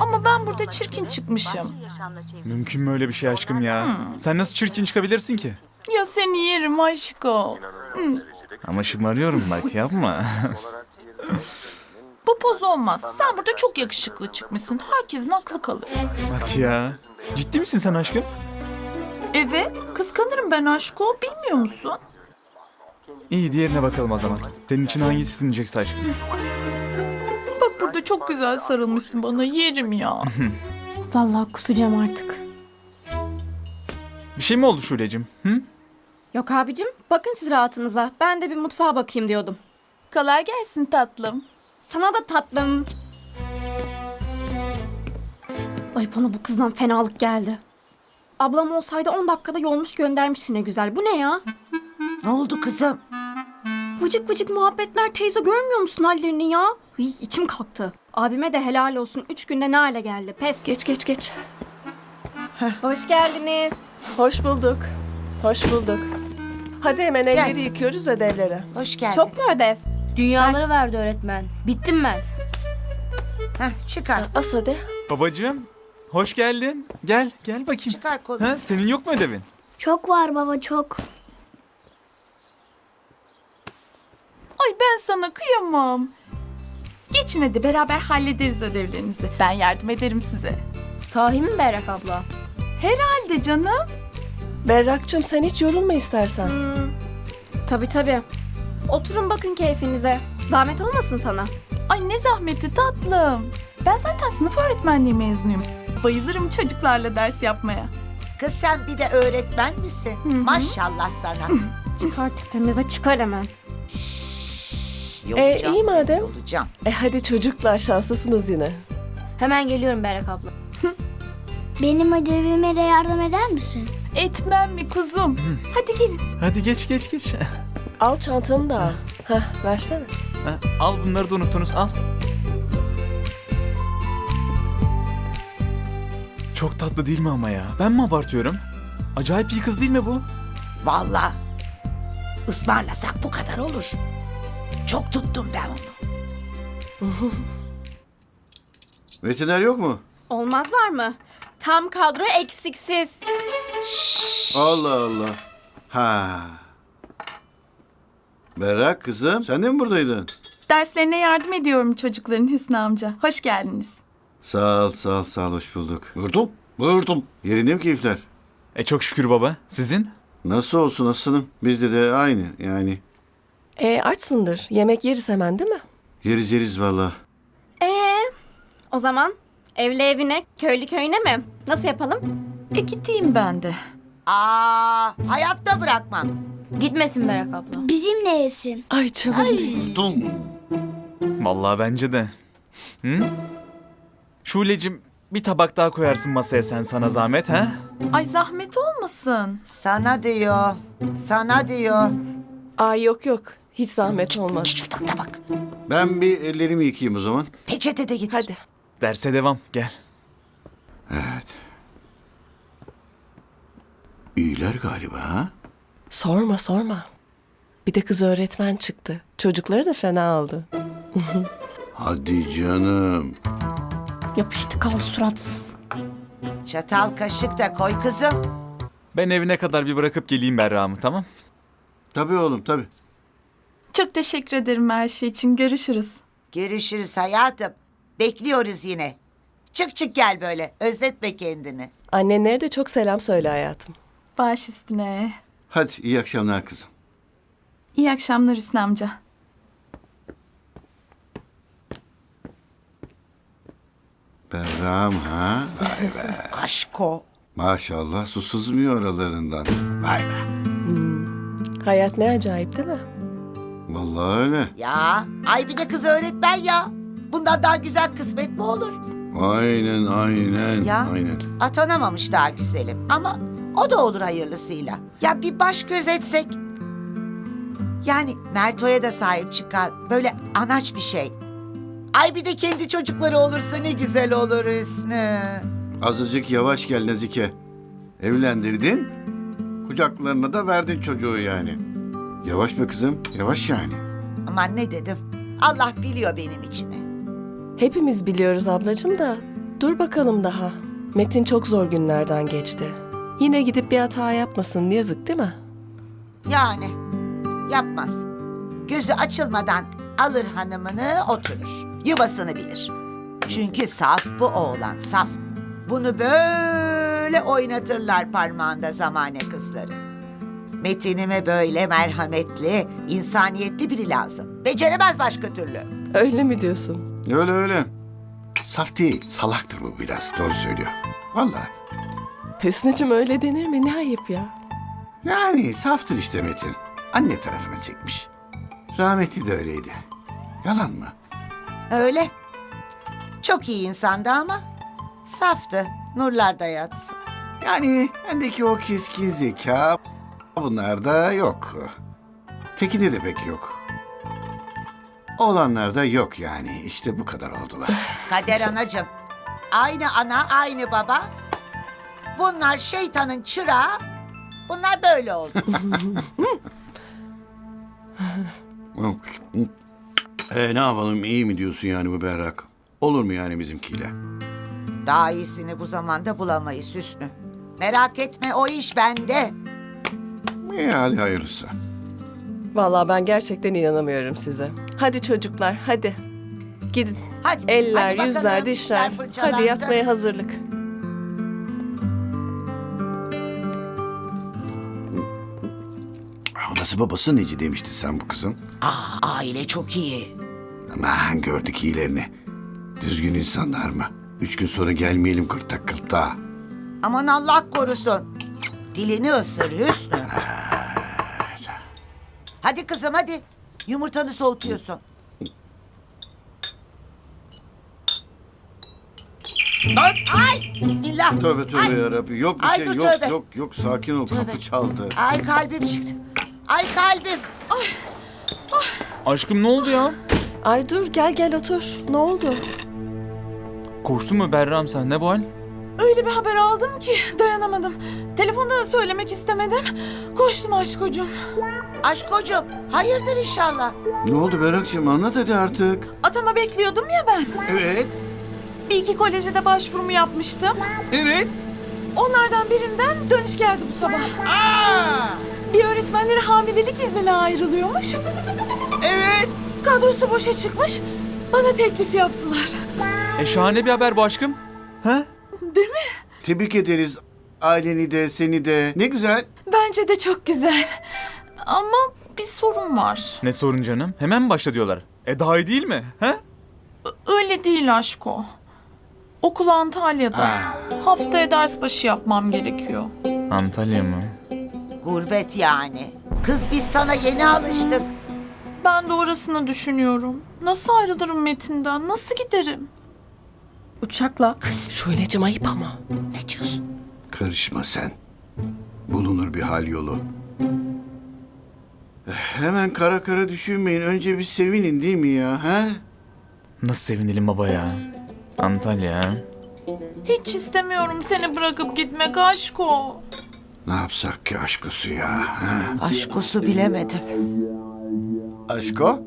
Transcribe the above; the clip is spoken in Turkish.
Ama ben burada çirkin çıkmışım. Mümkün mü öyle bir şey aşkım ya? Sen nasıl çirkin çıkabilirsin ki? Ya seni yerim aşko. Ama şımarıyorum bak yapma. Bu poz olmaz. Sen burada çok yakışıklı çıkmışsın. Herkesin aklı kalır. bak ya. Ciddi misin sen aşkım? Evet, kıskanırım ben aşko. Bilmiyor musun? İyi diğerine bakalım o zaman. Senin için hangisi sinecekse aşkım. Çok güzel sarılmışsın bana. Yerim ya. Vallahi kusacağım artık. Bir şey mi oldu Şule'cim? Hı? Yok abicim bakın siz rahatınıza. Ben de bir mutfağa bakayım diyordum. Kolay gelsin tatlım. Sana da tatlım. Ay bana bu kızdan fenalık geldi. Ablam olsaydı 10 dakikada yolmuş göndermiş ne güzel. Bu ne ya? Ne oldu kızım? Vıcık vıcık muhabbetler teyze görmüyor musun hallerini ya? Hıy, içim kalktı. Abime de helal olsun. Üç günde ne hale geldi. Pes. Geç geç geç. Hoş geldiniz. Hoş bulduk. Hoş bulduk. Hadi hemen elleri yıkıyoruz ödevlere. Hoş geldin. Çok mu ödev? Dünyaları verdi öğretmen. Bittim ben. Heh, çıkar. As hadi. Babacığım. Hoş geldin. Gel gel bakayım. Çıkar kolunu. Ha, senin yok mu ödevin? Çok var baba çok. Ay ben sana kıyamam. Geçin hadi beraber hallederiz ödevlerinizi. Ben yardım ederim size. Sahi mi Berrak abla? Hadi canım. Berrak'cığım sen hiç yorulma istersen. Hmm, tabii tabii. Oturun bakın keyfinize. Zahmet olmasın sana. Ay ne zahmeti tatlım. Ben zaten sınıf öğretmenliği mezunuyum. Bayılırım çocuklarla ders yapmaya. Kız sen bir de öğretmen misin? hı. Maşallah sana. Çıkar tepemize çıkar hemen. Yolacağım iyi seni, madem. Yolacağım. E hadi çocuklar şanslısınız yine. Hemen geliyorum Berrak abla. Benim ödevime de yardım eder misin? Etmem mi kuzum? Hadi gelin. Hadi geç geç geç. Al çantanı da al. Heh, versene. Ha, al bunları da unuttunuz al. Çok tatlı değil mi ama ya? Ben mi abartıyorum? Acayip iyi kız değil mi bu? Vallahi ısmarlasak bu kadar olur. Çok tuttum ben onu. Veteriner yok mu? Olmazlar mı? Tam kadro eksiksiz. Allah Allah. Ha. Berrak kızım sen de mi buradaydın? Derslerine yardım ediyorum çocukların Hüsnü amca. Hoş geldiniz. Sağ ol sağ ol sağ ol hoş bulduk. Vurdum vurdum. Yerinde mi keyifler? E çok şükür baba. Sizin? Nasıl olsun aslanım? Bizde de aynı yani. E açsındır. Yemek yeriz hemen değil mi? Yeriz yeriz valla. Ee, o zaman evli evine, köylü köyüne mi? Nasıl yapalım? E gideyim ben de. Aa, hayatta bırakmam. Gitmesin Berrak abla. Bizimle yesin. Ay canım. Vurdum. Vallahi bence de. Hı? Şule'cim bir tabak daha koyarsın masaya sen sana zahmet ha? Ay zahmet olmasın. Sana diyor. Sana diyor. Ay yok yok. Hiç zahmet olmaz. Şuradan da bak. Ben bir ellerimi yıkayayım o zaman. Peçete de git. Hadi. Derse devam gel. Evet. İyiler galiba ha? Sorma sorma. Bir de kız öğretmen çıktı. Çocukları da fena aldı. Hadi canım. Yapıştı kal suratsız. Çatal kaşık da koy kızım. Ben evine kadar bir bırakıp geleyim Berra'mı tamam? Tabii oğlum tabii. Çok teşekkür ederim her şey için. Görüşürüz. Görüşürüz hayatım. Bekliyoruz yine. Çık çık gel böyle. Özletme kendini. Annenlere de çok selam söyle hayatım. Baş üstüne. Hadi iyi akşamlar kızım. İyi akşamlar Hüsnü amca. Berram ha? Aşko. Maşallah su sızmıyor aralarından. Vay be. Hayat ne acayip değil mi? Vallahi öyle. Ya ay bir de kız öğretmen ya. Bundan daha güzel kısmet mi olur? Aynen aynen Ya. aynen. Atanamamış daha güzelim ama o da olur hayırlısıyla. Ya bir baş göz etsek. Yani Merto'ya da sahip çıkan böyle anaç bir şey. Ay bir de kendi çocukları olursa ne güzel olur Hüsnü. Azıcık yavaş gel Nazike. Evlendirdin, kucaklarına da verdin çocuğu yani. Yavaş be kızım, yavaş yani. Aman ne dedim. Allah biliyor benim içimi. Hepimiz biliyoruz ablacığım da dur bakalım daha. Metin çok zor günlerden geçti. Yine gidip bir hata yapmasın yazık değil mi? Yani yapmaz. Gözü açılmadan alır hanımını oturur. Yuvasını bilir. Çünkü saf bu oğlan saf. Bunu böyle oynatırlar parmağında zamane kızları. Metinime böyle merhametli, insaniyetli biri lazım. Beceremez başka türlü. Öyle mi diyorsun? Öyle öyle. Saf değil, salaktır bu biraz. Doğru söylüyor. Vallahi. Hüsnücüm öyle denir mi? Ne ayıp ya. Yani saftır işte Metin. Anne tarafına çekmiş. Rahmetli de öyleydi. Yalan mı? Öyle. Çok iyi insandı ama saftı. Nurlarda yatsın. Yani bendeki o keskin zeka bunlarda yok. Tekinde de pek yok. Olanlarda yok yani. İşte bu kadar oldular. Kader anacığım. Aynı ana, aynı baba. Bunlar şeytanın çırağı. Bunlar böyle oldu. e, ne yapalım iyi mi diyorsun yani bu berrak? Olur mu yani bizimkiyle? Daha iyisini bu zamanda bulamayız Hüsnü. Merak etme o iş bende. İyi hali hayırlısı. Vallahi ben gerçekten inanamıyorum size. Hadi çocuklar hadi. Gidin. Hadi. Eller, hadi bakalım, yüzler, dişler. Hadi yatmaya hazırlık. Anası babası neci demişti sen bu kızın? Aa, aile çok iyi. Aman gördük iyilerini. Düzgün insanlar mı? Üç gün sonra gelmeyelim kırtak kırtağa. Aman Allah korusun. Dilini ısır Hüsnü. Hadi kızım hadi. Yumurtanı soğutuyorsun. Ay bismillah. Tövbe tövbe Ay. yarabbim. Yok bir Ay, şey dur, yok tövbe. yok yok sakin ol kapı çaldı. Ay kalbim çıktı. Ay kalbim. Aşkım ne oldu ya? Ay dur gel gel otur. Ne oldu? Koştun mu Berram sen ne bu hal? Öyle bir haber aldım ki dayanamadım. Telefonda da söylemek istemedim. Koştum aşkocuğum. Aşkocuğum hayırdır inşallah. Ne oldu Berak'cığım anlat hadi artık. Atama bekliyordum ya ben. Evet. Bir iki koleje de başvurumu yapmıştım. Evet. Onlardan birinden dönüş geldi bu sabah. Bir öğretmenleri hamilelik iznine ayrılıyormuş. Evet. Kadrosu boşa çıkmış. Bana teklif yaptılar. E şahane bir haber bu aşkım. Ha? Tebrik ederiz aileni de seni de. Ne güzel. Bence de çok güzel. Ama bir sorun var. Ne sorun canım? Hemen mi başla diyorlar? E daha iyi değil mi? Ha? Öyle değil aşko. Okul Antalya'da. Haftaya ders başı yapmam gerekiyor. Antalya mı? Gurbet yani. Kız biz sana yeni alıştık. Ben de orasını düşünüyorum. Nasıl ayrılırım Metin'den? Nasıl giderim? Uçakla. Şule'cim ayıp ama. Ne diyorsun? Karışma sen. Bulunur bir hal yolu. Hemen kara kara düşünmeyin. Önce bir sevinin değil mi ya? He? Nasıl sevinelim baba ya? Antalya ha? Hiç istemiyorum seni bırakıp gitmek aşko. Ne yapsak ki aşkosu ya? He? Aşkosu bilemedim. Aşko?